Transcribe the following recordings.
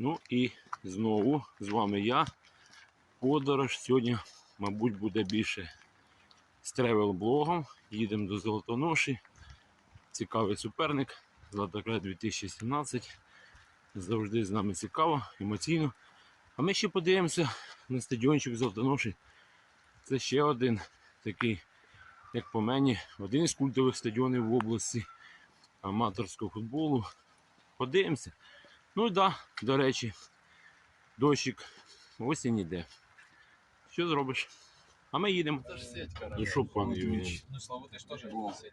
Ну і знову з вами я. Подорож сьогодні, мабуть, буде більше з тревел-блогом. Їдемо до Золотоноші. Цікавий суперник. Златокрай 2017. Завжди з нами цікаво, емоційно. А ми ще подивимося на стадіончик Золотоноші. Це ще один такий, як по мені, один із культових стадіонів в області аматорського футболу. Подивимося. Ну і да, до речі, дощик, осінь іде. Що зробиш? А ми їдемо. І що, пан Євгеній? Ну, Слава, ти ж теж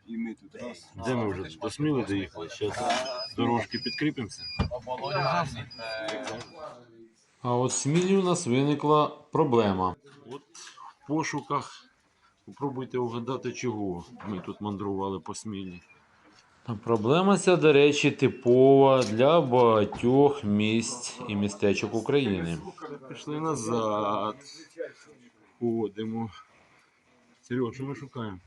і ми тут раз. Де ми вже до Сміли доїхали? Зараз дорожки підкріпимося. А от в Смілі у нас виникла проблема. От в пошуках попробуйте угадати, чого ми тут мандрували по Смілі. Проблема ця, до речі, типова для багатьох місць і містечок України. Пішли назад. Ходимо. Сереж, що ми шукаємо?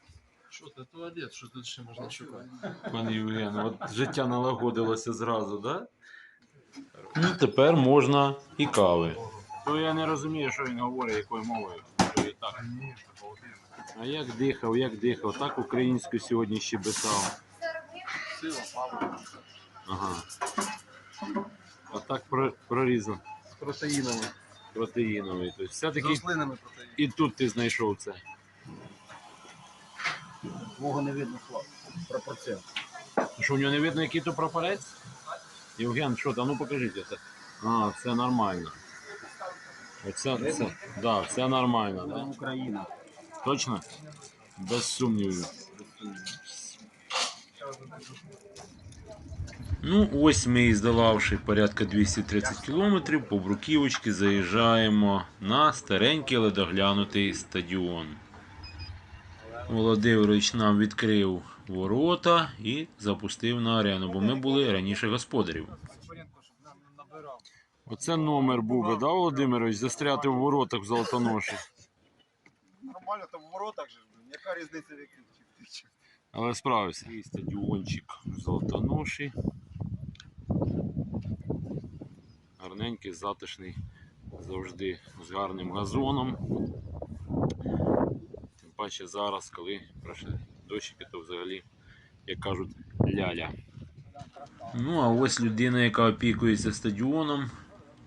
Що це туалет? Що тут ще можна шукати? Пан Євген, от життя налагодилося зразу, да? Ну, тепер можна і кави. То я не розумію, що він говорить, якою мовою. І так. А як дихав, як дихав, так українською сьогодні ще писав. Сила, слава. Ага. А так про- прорізав. З протеїнами. Протеїновий. Тобто З все-таки рослинами протеїн. і тут ти знайшов це. Мого не видно хлоп. Пропорція. Що в нього не видно, який то прапорець? Євген, що там? Ну покажіть це. А, все нормально. Оце, це, да, все нормально, Це да? Україна. Точно? Без сумнівів. Ну, ось ми, здолавши порядка 230 кілометрів, по Бруківочці заїжджаємо на старенький, але доглянутий стадіон. Володимирович нам відкрив ворота і запустив на арену, бо ми були раніше господарів. Оце номер був би, да, Володимирович, застряти в воротах в Золотоноші. Нормально, там в воротах же. Яка різниця в яких Але справився. І стадіончик в Золотоноші. Гарненький, затишний, завжди з гарним газоном. Тим паче зараз, коли пройшли дощики, то взагалі, як кажуть, ляля. Ну, а ось людина, яка опікується стадіоном,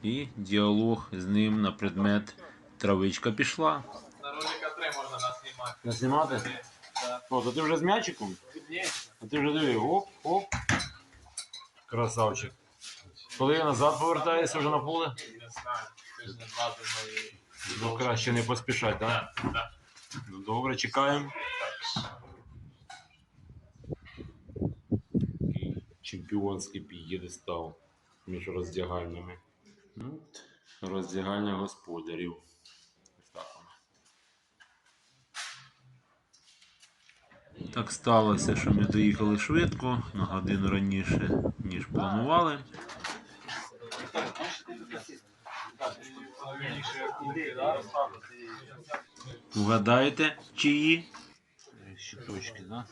і діалог з ним на предмет травичка пішла. На ролика 3 можна наснімати. Наснімати? О, то ти вже з м'ячиком? А ти вже диви, оп, оп. Красавчик. Коли я назад повертаєшся вже на поле, Не знаю. Тиждень два ну краще не поспішати, так? Так, так. Ну, добре, чекаємо. Такий чемпіонський п'єдестал між роздягальнями. Ну, от, роздягальня господарів. Ось так воно. Так сталося, що ми доїхали швидко, на годину раніше, ніж планували. Угадаєте, чиї? Щиточки, да?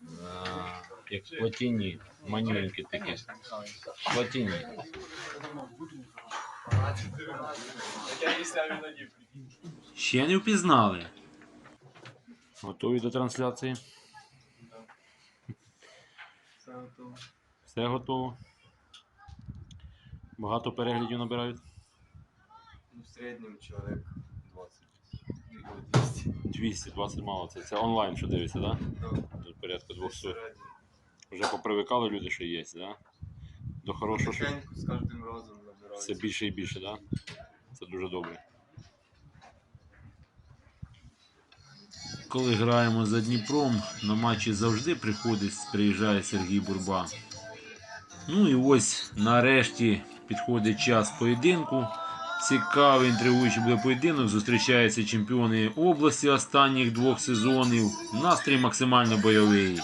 Да, Як платіні, манюнькі такі. Платіні. Ще не впізнали. Готові до трансляції? Все готово. Багато переглядів набирають. Ну, в середньому чоловік 20. 200. 220 мало. Це, це онлайн, що дивиться, так? Да? Тут порядка 200. Вже попривикали люди, що є, да? До хорошого, що з кожним разом набирають. все більше і більше, да? Це дуже добре. Коли граємо за Дніпром, на матчі завжди приходить, приїжджає Сергій Бурба. Ну і ось нарешті підходить час поєдинку. Цікавий інтригуючий буде поєдинок. Зустрічаються чемпіони області останніх двох сезонів. Настрій максимально бойовий.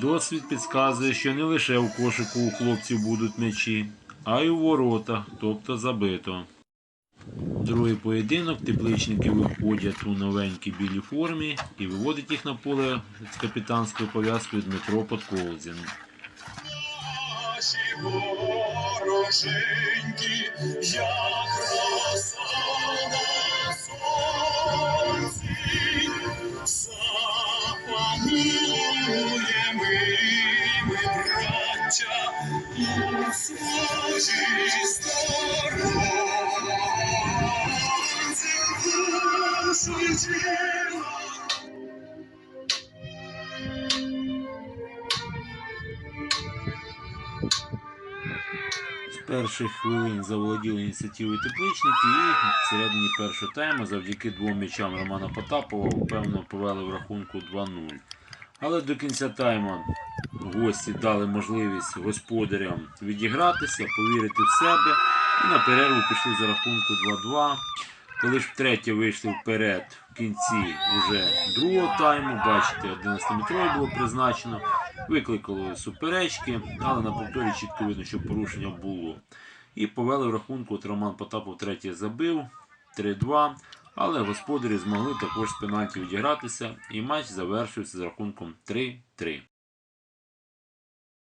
Досвід підказує, що не лише у кошику у хлопців будуть м'ячі, а й у воротах, тобто забито. Другий поєдинок тепличники виходять у новенькій білій формі і виводить їх на поле з капітанською пов'язкою Дмитро Подколзін. Вороженьки, як роса на сонці, запанує ми, браття, у своїй сторонці, душу перших хвилин заволоділи ініціативою тепличники і всередині першого тайму завдяки двом м'ячам Романа Потапова впевнено повели в рахунку 2-0. Але до кінця тайму гості дали можливість господарям відігратися, повірити в себе і на перерву пішли за рахунку 2-2. Коли ж втретє вийшли вперед в кінці вже другого тайму, бачите, 11-метровий було призначено, викликали суперечки, але на повторі чітко видно, що порушення було. І повели в рахунку, от Роман Потапов третє забив 3-2. Але господарі змогли також з пенальті відігратися, і матч завершився з рахунком 3-3.